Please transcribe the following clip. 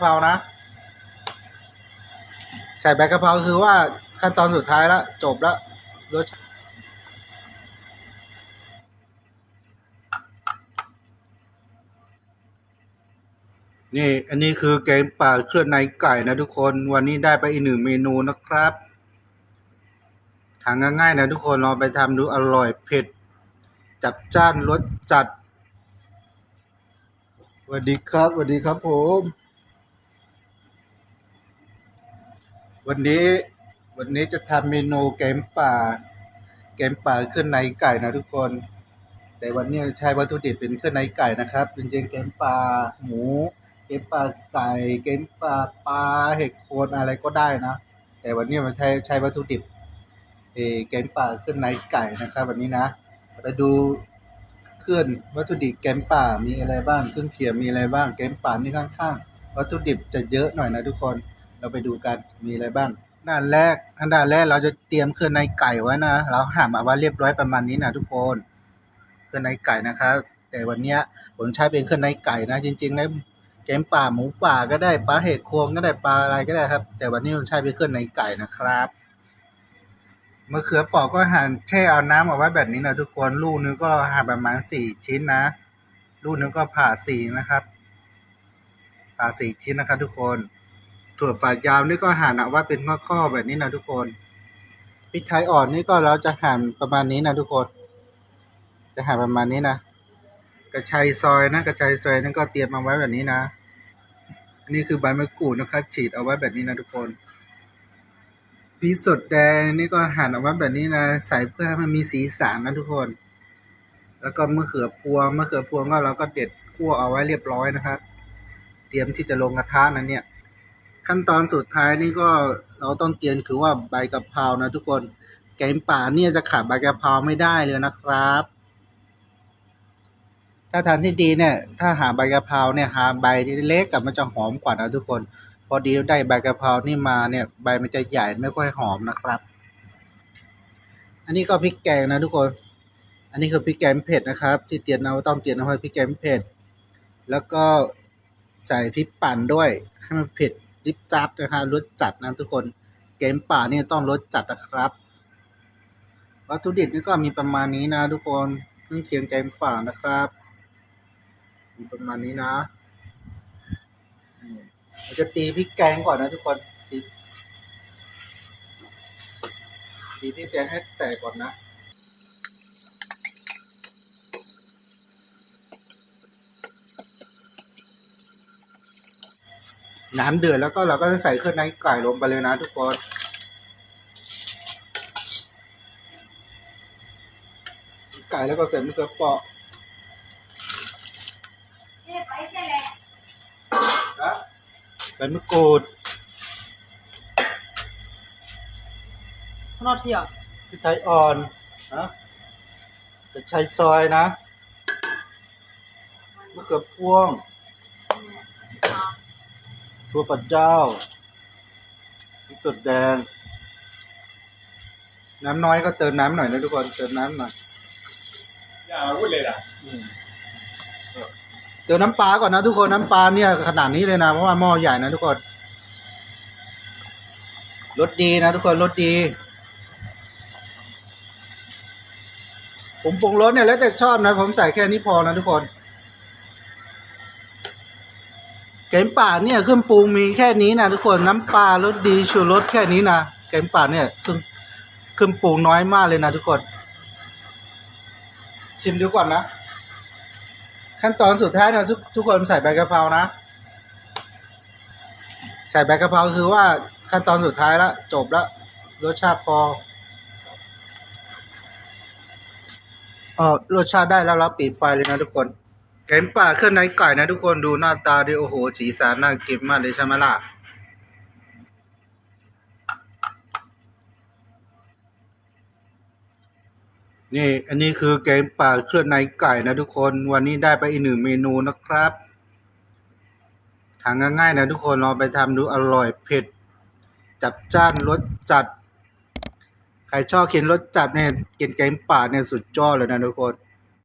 เพรานะ ใส่ใบกะเพราคือว่าขั้นตอนสุดท้ายแล้วจบแล้วรสนี่ อันนี้คือแกงป่าเครื่องในไก่นะทุกคน วันนี้ได้ไปอีกหนึ่งเมนูนะครับทางง่ายๆนะทุกคนลองไปทำดูอร่อยเผ็ด จับจ้านรสจัดสวัสดีครับสวัสดีครับผม วันนี้วันนี้จะทำเมนูแกงป่า แกงป่าเครื่องในไก่นะทุกคน แต่วันนี้ใช้วัตถุดิบเป็นเครื่องในไก่นะครับจริงๆแกงป่าหมูแกงป่าไก่แกงป่าปลาเห็ดโคนอะไรก็ได้นะ แต่วันนี้มันใช้ใช้วัตถุดิบเอแกงป่าเครื่องในไก่นะครับ วันนี้นะไปดูเครื่องวัตถุดิบแกงป่ามีอะไรบ้างเครื่องเคียงมีอะไรบ้างแกงป่านี่ข้างๆวัตถุดิบจะเยอะหน่อยนะทุกคน เราไปดูกันมีอะไรบ้าง ด้านแรกอันด้านแรกเราจะเตรียมเครื่องในไก่ไว้นะ เราหั่นมาไว้เรียบร้อยประมาณนี้นะทุกคนเครื่องในไก่นะครับ แต่วันนี้ผมใช้เป็นเครื่องในไก่นะ จริงๆแล้วแกงป่าหมูป่าก็ได้ปลาเห็ดควงก็ได้ปลาอะไรก็ได้ครับ แต่วันนี้ผมใช้เป็นเครื่องในไก่นะครับมะเขือปอกก็หั่นแช่เอาน้ำเอาไว้แบบนี้นะทุกคนลูกนึงก็หั่นประมาณสี่ชิ้นนะลูกนึงก็ผ่าสี่นะครับผ่าสี่ชิ้นนะครับทุกคน ถั่วฝักยาวนี่ก็หั่นเอาไว่าเป็นข้อๆแบบนี้นะทุกคนพริกไทยอ่อนนี่ก็เราจะหั่นประมาณนี้นะทุกคน จะหั่นประมาณนี้นะกระชายซอยนะกระชายซอยนั่นก็เตรียมมาไว้แบบนี้นะนนี้คือใบมะกรูดนะครับฉีดเอาไว้แบบนี้นะทุกคนพริกสดแดงนี่ก็หั่นเอาไว้แบบนี้นะใส่เพื่อให้มันมีสีสันนะทุกคน แล้วก็มะเขือพวงมะเขือพวงก็เราก็เด็ดคั่วเอาไว้เรียบร้อยนะครับ เตรียมที่จะลงกระทะนั้นเนี่ย ขั้นตอนสุดท้ายนี่ก็เราต้องเตรียมคือว่าใบกะเพรานะทุกคนแกงป่าเนี่ยจะขาดใบกะเพราไม่ได้เลยนะครับ ถ้าทานที่ดีเนี่ย ถ้าหาใบกะเพราเนี่ยหาใบที่เล็กกับมันจะหอมกว่านะทุกคน พอดีได้ใบกะเพรานี่มาเนี่ยใบมันจะใหญ่ไม่ค่อยหอมนะครับ อันนี้ก็พริกแกงนะทุกคน อันนี้คือพริกแกงเผ็ดนะครับ ที่เตรียมเอาต้องเตรียมเอาไว้พริกแกงเผ็ด แล้วก็ใส่พริกปั่นด้วยให้มันเผ็ด จิบจับนะครับรสจัดนะทุกคนเกมป่าเนี่ยต้องรสจัดนะครับวัตถุดิบนี่ก็มีประมาณนี้นะทุกคนเครื่องเคียงแกงป่านะครับ มีประมาณนี้นะเราจะตีพริกแกงก่อนนะทุกคนตีตีพริกแกงให้แตกก่อนนะ น้ำเดือดแล้วก็เราก็จะใส่เครื่องในไก่ลงไปเลยนะทุกคนไก่แล้วก็ใส่มะเขือเปราะไปใช่แหละนะใบมะกรูดนอดเชียวพริกไทยอ่อนนะกระชายซอยนะมะเขือพวง ถั่วฝักยาวพริกสดแดง น้ำน้อยก็เติมน้ำหน่อยนะทุกคน เติมน้ำหน่อย อย่ามาพูดเลยล่ะเติมน้ำปลาก่อนนะทุกคน น้ำปลาเนี่ยขนาดนี้เลยนะ เพราะว่าหม้อใหญ่นะทุกคน รสดีนะทุกคนรสดีผมปรุงรสเนี่ยแล้วแต่ชอบนะ ผมใส่แค่นี้พอนะทุกคน แกงป่าเนี่ยเครื่องปรุงมีแค่นี้นะทุกคนน้ำปลารสดีชูรสแค่นี้นะแกงป่าเนี่ยเครื่องเครื่องปรุงน้อยมากเลยนะทุกคน ชิมดูก่อนนะขั้นตอนสุดท้ายนะทุกทุกคนใส่ใบกะเพรานะ ใส่ใบกะเพราคือว่าขั้นตอนสุดท้ายแล้วจบแล้วรสชาติพอเออรสชาติได้แล้วเราปิดไฟเลยนะทุกคน แกงป่าเครื่องในไก่นะทุกคนดูหน้าตาดิโอ้โห สีสันน่ากินมากเลยใช่ไหมล่ะนี่อันนี้คือแกงป่าเครื่องในไก่นะทุกคนวันนี้ได้ไปอีกหนึ่งเมนูนะครับทางง่ายๆนะทุกคนลองไปทำดูอร่อยเผ็ด จับจ้านรสจัด ใครชอบกินรสจัดเนี่ยกินแกงป่าเนี่ยสุดยอดเลยนะทุกคน